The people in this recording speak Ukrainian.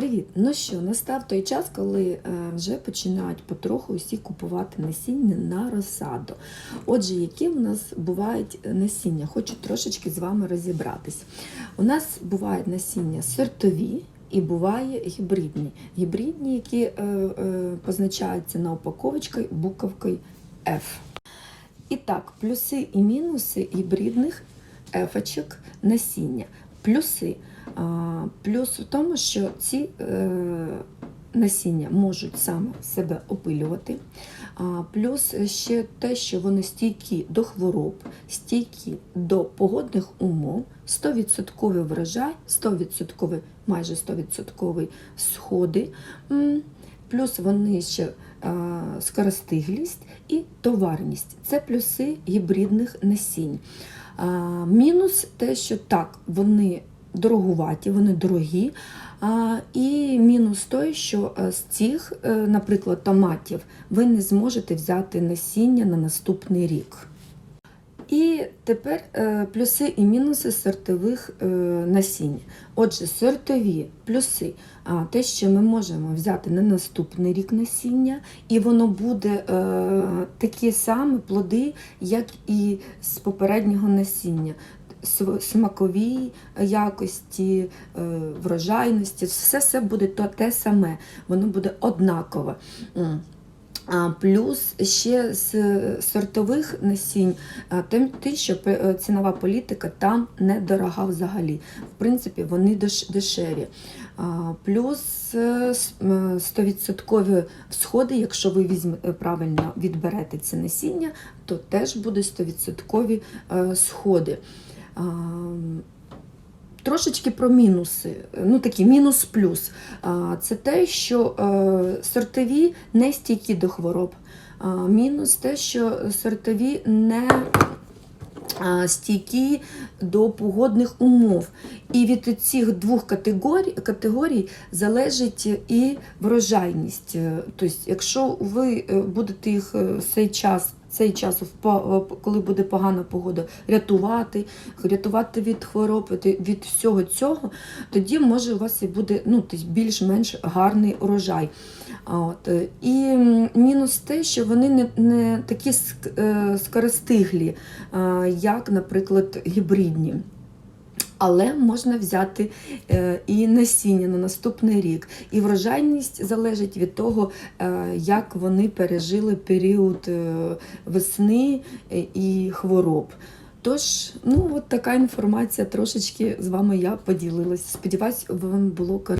Привіт! Ну що, настав той час, коли е, вже починають потроху усі купувати насіння на розсаду. Отже, які в нас бувають насіння? Хочу трошечки з вами розібратись. У нас бувають насіння сортові. І буває гібридні. Гібридні, які е, е, позначаються на упаковочці буковкою F. І так, плюси і мінуси гібридних ефочок насіння. Плюси. Плюс в тому, що ці е, насіння можуть саме себе опилювати. Плюс ще те, що вони стійкі до хвороб, стійкі до погодних умов, 100% врожай, 100%, майже 100% сходи. Плюс вони ще скоростиглість і товарність. Це плюси гібридних насінь. Мінус те, що так, вони дорогуваті, вони дорогі. І мінус той, що е, з цих, е, наприклад, томатів ви не зможете взяти насіння на наступний рік. І тепер е, плюси і мінуси сортових насінь. Отже, сортові плюси, а, те, що ми можемо взяти на наступний рік насіння, і воно буде такі самі плоди, як і з попереднього насіння. Смакові якості, е, врожайності, все все буде то те саме, воно буде однакове. Плюс ще з сортових насінь, тим те, що е, цінова політика там недорога взагалі. В принципі, вони дешеві. Плюс е, с- 100% всходи, якщо ви візьмете правильно відберете це насіння, то теж буде 100% е, сходи. Трошечки про мінуси, ну такі мінус-плюс. Це те, що е, сортові не стійкі до хвороб. Мінус те, що сортові не стійкі до погодних умов. І від цих двох категорій, категорій залежить і врожайність. Е, Тобто, якщо ви е, будете їх цей час. Цей час, коли буде погана погода, рятувати, рятувати від хвороб, від- всього цього, тоді може у вас і буде ну, більш-менш гарний урожай. От. е, І мінус те, що вони не, не такі е, скоростиглі, а, як, наприклад, гібридні. Але можна взяти е, і насіння на наступний рік. І врожайність залежить від того, е, як вони пережили період е, весни і хвороб. Тож, ну от така інформація трошечки з вами я поділилась. Сподіваюсь, вам було корисно.